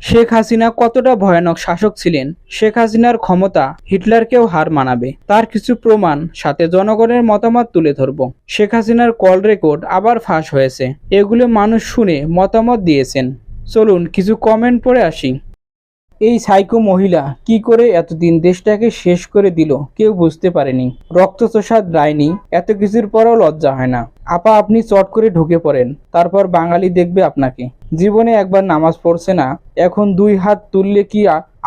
শেখ হাসিনা কতটা ভয়ানক শাসক ছিলেন, শেখ হাসিনার ক্ষমতা হিটলারকেও হার মানাবে। তার কিছু প্রমাণ সাথে জনগণের মতামত তুলে ধরব। শেখ হাসিনার কল রেকর্ড আবার ফাঁস হয়েছে। এগুলো মানুষ শুনে মতামত দিয়েছেন। চলুন কিছু কমেন্ট পড়ে আসি। এই সাইকো মহিলা কি করে এতদিন দেশটাকে শেষ করে দিল কেউ বুঝতে পারেনি। রক্তচোষা ডাইনি এত কিছুর পরেও লজ্জা হয় না। আপা, আপনি চট করে ঢুকে পড়েন, তারপর বাঙালি দেখবে আপনাকে। জীবনে একবার নামাজ পড়ছে না, এখন দুই হাত তুললে কি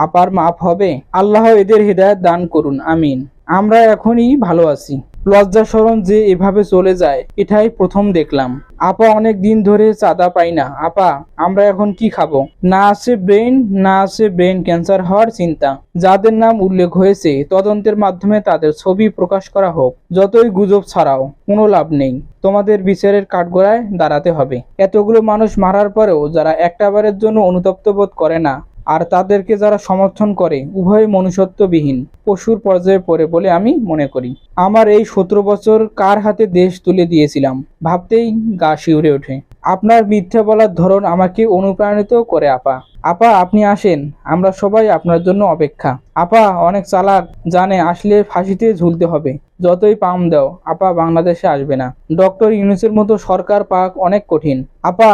আপার মাপ হবে? আল্লাহ এদের হৃদায়ত দান করুন, আমিন। আমরা এখনই ভালো আছি। লজ্জা যে এভাবে চলে যায়, এটাই প্রথম দেখলাম। আপা অনেক দিন ধরে চাঁদা পাই না। আপা, আমরা এখন কি খাব? না আছে ব্রেন না আছে ব্রেন ক্যান্সার হওয়ার চিন্তা। যাদের নাম উল্লেখ হয়েছে, তদন্তের মাধ্যমে তাদের ছবি প্রকাশ করা হোক। যতই গুজব ছাড়াও, কোনো লাভ নেই। তোমাদের বিচারের কাঠগড়ায় দাঁড়াতে হবে। এতগুলো মানুষ মারার পরেও যারা একটাবারের জন্য অনুতপ্ত বোধ করে না আর তাদেরকে যারা সমর্থন করে উভয় মনুষ্যত্ববিহীন। পশুর পর্যায়ে পড়ে বলে আমি মনে করি। আমার এই সতেরো বছর কার হাতে দেশ তুলে দিয়েছিলাম, ভাবতেই গা শিউরে ওঠে। আপনার মিথ্যা বলার ধরন আমাকে অনুপ্রাণিত করে, আপা। আপা, আপনি আসেন। আমরা সবাই আপনার জন্য অপেক্ষা। আপা, অনেক চালাক, জানে আসলে ফাঁসিতে ঝুলতে হবে। যতই পাম দাও, আপা বাংলাদেশে আসবে না। ডক্টর ইউনুসের মতো সরকার পাক অনেক কঠিন। আপা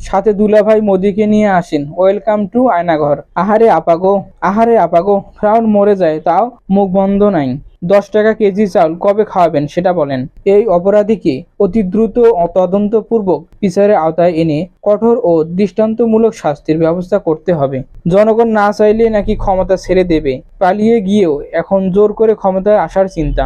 সাথে দুলাভাই মোদিকে নিয়ে আসেন। Welcome to Aynaghor. আহারে আপাগো আহারে আপাগো ফ্রাউন মরে যায়, তাও মুখ বন্ধ নাই। দশ টাকা কেজি চাউল কবে খাওয়াবেন সেটা বলেন। এই অপরাধীকে অতি দ্রুত তদন্তপূর্বক বিচারের আওতায় এনে কঠোর ও দৃষ্টান্তমূলক শাস্তির ব্যবস্থা করতে হবে। জনগণ না চাইলে নাকি ক্ষমতা ছেড়ে দেবে। পালিয়ে গিয়েও এখন জোর করে ক্ষমতায় আসার চিন্তা।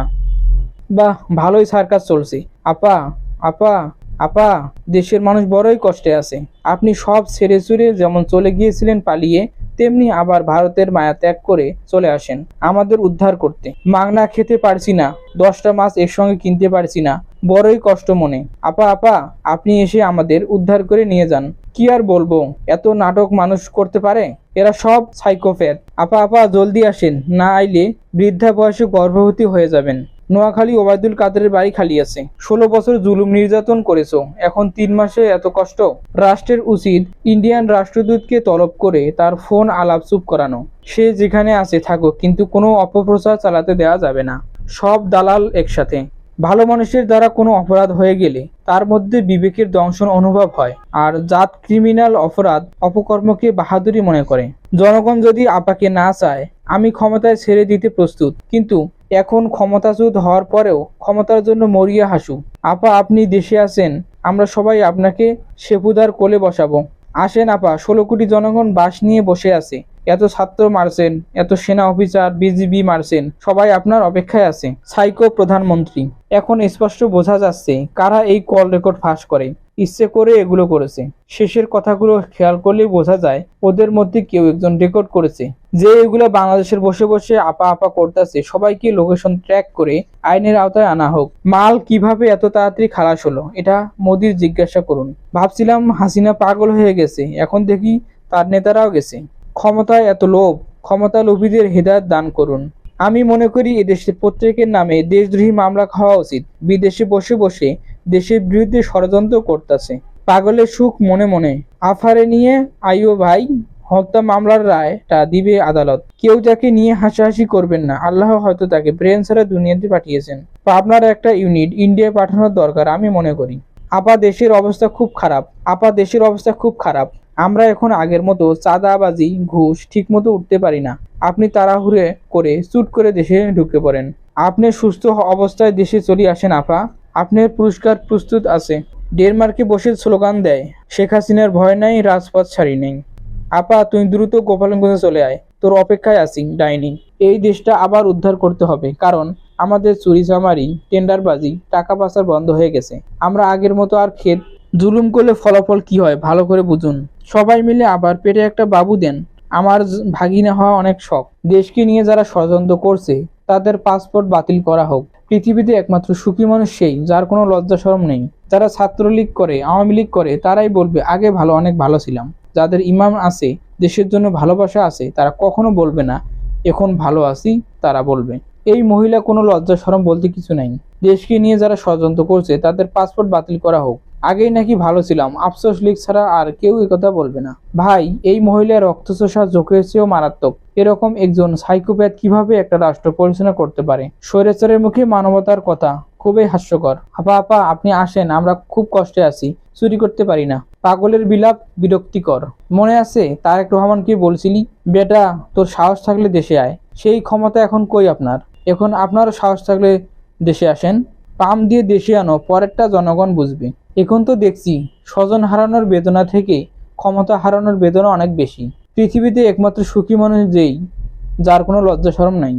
বাহ, ভালোই সার্কাস চলছে। আপা আপা। আপা, দেশের মানুষ বড়ই কষ্টে আছে। আপনি সব ছেড়ে ছুড়ে যেমন চলে গিয়েছিলেন পালিয়ে, তেমনি আবার ভারতের মায়া ত্যাগ করে চলে আসেন আমাদের উদ্ধার করতে। মাগনা খেতে পারছি না, দশটা মাছ এর সঙ্গে কিনতে পারছি না, বড়ই কষ্ট মনে। আপা আপা, আপনি এসে আমাদের উদ্ধার করে নিয়ে যান। কি আর বলব, এত নাটক মানুষ করতে পারে? এরা সব সাইকোপ্যাথ আপা আপা, জলদি আসেন, না আইলে বৃদ্ধা বয়সে গর্ভবতী হয়ে যাবেন। নোয়াখালী ওবায়দুল কাদেরের বাড়ি খালি আছে। ষোলো বছর জুলুম নির্যাতন করেছ। এখন তিন মাসে এত কষ্ট? রাষ্ট্রের উচিত ইন্ডিয়ান রাষ্ট্রদূতকে তলব করে তার ফোন আলাপ চুপ করানো। সে যেখানে আছে থাকুক, কিন্তু কোনো অপপ্রচার চালাতে দেওয়া যাবে না। সব দালাল একসাথে। ভালো মানুষের দ্বারা কোনো অপরাধ হয়ে গেলে তার মধ্যে বিবেকের দংশন অনুভব হয় আর জাত ক্রিমিনাল অপরাধ অপকর্মকে বাহাদুরি মনে করে। জনগণ যদি আপাকে না চায় আমি ক্ষমতায় ছেড়ে দিতে প্রস্তুত। কিন্তু এখন ক্ষমতাচ্যুত হওয়ার পরেও ক্ষমতার জন্য মরিয়া হাসু। আপা, আপনি দেশে আছেন। আমরা সবাই আপনাকে সেপুদার কোলে বসাবো। আসেন আপা, ষোলো কোটি জনগণ বাস নিয়ে বসে আছে। এত ছাত্র মারছেন, এত সেনা অফিসার, বিজিবি মারছেন, সবাই আপনার অপেক্ষায় আছে, সাইকো প্রধানমন্ত্রী। এখন স্পষ্ট বোঝা যাচ্ছে কারা এই কল রেকর্ড ফাঁস করে। ইচ্ছে করে এগুলো করেছে। শেষের কথাগুলো খেয়াল করলে বোঝা যায় ওদের মধ্যে কেউ একজন রেকর্ড করেছে। যে এগুলো বাংলাদেশের বসে বসে আপা আপা করতেছে, সবাইকে লোকেশন ট্র্যাক করে আইনের আওতায় আনা হোক। মাল কীভাবে এত তাড়াতাড়ি খালাস হলো, এটা মোদির জিজ্ঞাসা করুন। ভাবছিলাম হাসিনা পাগল হয়ে গেছে, এখন দেখি তার নেতারাও গেছে। ক্ষমতায় এত লোভ ক্ষমতা লোভীদের হৃদায়ত দান করুন। আমি মনে করি এদেশের প্রত্যেকের নামে দেশদ্রোহী মামলা খাওয়া উচিত। বিদেশে বসে বসে দেশের বিরুদ্ধে ষড়যন্ত্র করতেছে। পাগলের সুখ মনে মনে। আফারে নিয়ে আইও ভাই, হত্যা মামলার রায়টা দিবে আদালত। কেউ তাকে নিয়ে হাসাহাসি করবেন না। আল্লাহ হয়তো তাকে ব্রেন ছাড়া দুনিয়াতে পাঠিয়েছেন। পাবনার একটা ইউনিট ইন্ডিয়ায় পাঠানোর দরকার, আমি মনে করি। আপা দেশের অবস্থা খুব খারাপ। আপা দেশের অবস্থা খুব খারাপ। আমরা এখন আগের মতো চাঁদাবাজি, ঘুষ ঠিকমতো উঠতে পারি না। আপনি তাড়াহুড়ে করে চুট করে দেশে ঢুকে পড়েন। আপনি সুস্থ অবস্থায় দেশে চলে আসেন, আপা। আপনার পুরস্কার প্রস্তুত আছে। ডেনমার্কে বসে স্লোগান দেয়, শেখ হাসিনার ভয় নাই, রাজপথ ছাড়ি নেই। আপা, তুই দ্রুত গোপালগঞ্জে চলে আয়। তোর অপেক্ষায় আছি, ডাইনিং। এই দেশটা আবার উদ্ধার করতে হবে, কারণ আমাদের চুরি চামারি টেন্ডারবাজি, টাকা পাচার বন্ধ হয়ে গেছে। আমরা আগের মতো আর ক্ষেত জুলুম করলে ফলাফল কি হয়? ভালো করে বুঝুন। সবাই মিলে আবার পেটে একটা বাবু দেন। আমার ভাগিনা হওয়া অনেক শখ। দেশকে নিয়ে যারা ষড়যন্ত্র করছে, তাদের পাসপোর্ট বাতিল করা হোক। পৃথিবীতে একমাত্র সুখী মানুষ সেই, যার কোনো লজ্জা শরম নেই। যারা ছাত্রলীগ করে, আওয়ামী লীগ করে, তারাই বলবে, আগে ভালো, অনেক ভালো ছিলাম। যাদের ইমাম আছে, দেশের জন্য ভালোবাসা আছে, তারা কখনো বলবে না, এখন ভালো আছি, তারা বলবে। এই মহিলা কোনো লজ্জা শরম বলতে কিছু নাই। দেশকে নিয়ে যারা ষড়যন্ত্র করছে, তাদের পাসপোর্ট বাতিল করা হোক। আগেই নাকি ভালো ছিলাম। আফসোস লিগ ছাড়া আর কেউ কথা বলবে না। ভাই, এই মহিলার রক্তচোষা চোখের চেয়েও মারাত্মক। এরকম একজন সাইকোপ্যাথ কীভাবে একটা রাষ্ট্র পরিচালনা করতে পারে? স্বৈরাচারের মুখে মানবতার কথা, খুবই হাস্যকর। আপা আপা, আপনি আসেন, আমরা খুব কষ্টে আছি। চুরি করতে পারি না। পাগলের বিলাপ বিরক্তিকর। মনে আছে, তারেক রহমানকে বলছিলি, বেটা, তোর সাহস থাকলে দেশে আয়। সেই ক্ষমতা এখন কই আপনার? এখন আপনারও সাহস থাকলে দেশে আসেন। পাম দিয়ে দেশে আনো, পরেরটা জনগণ বুঝবে। এখন তো দেখছি স্বজন হারানোর বেদনা থেকে ক্ষমতা হারানোর বেদনা অনেক বেশি। পৃথিবীতে একমাত্র সুখী মানুষ যেই, যার কোনো লজ্জা শরম নাই।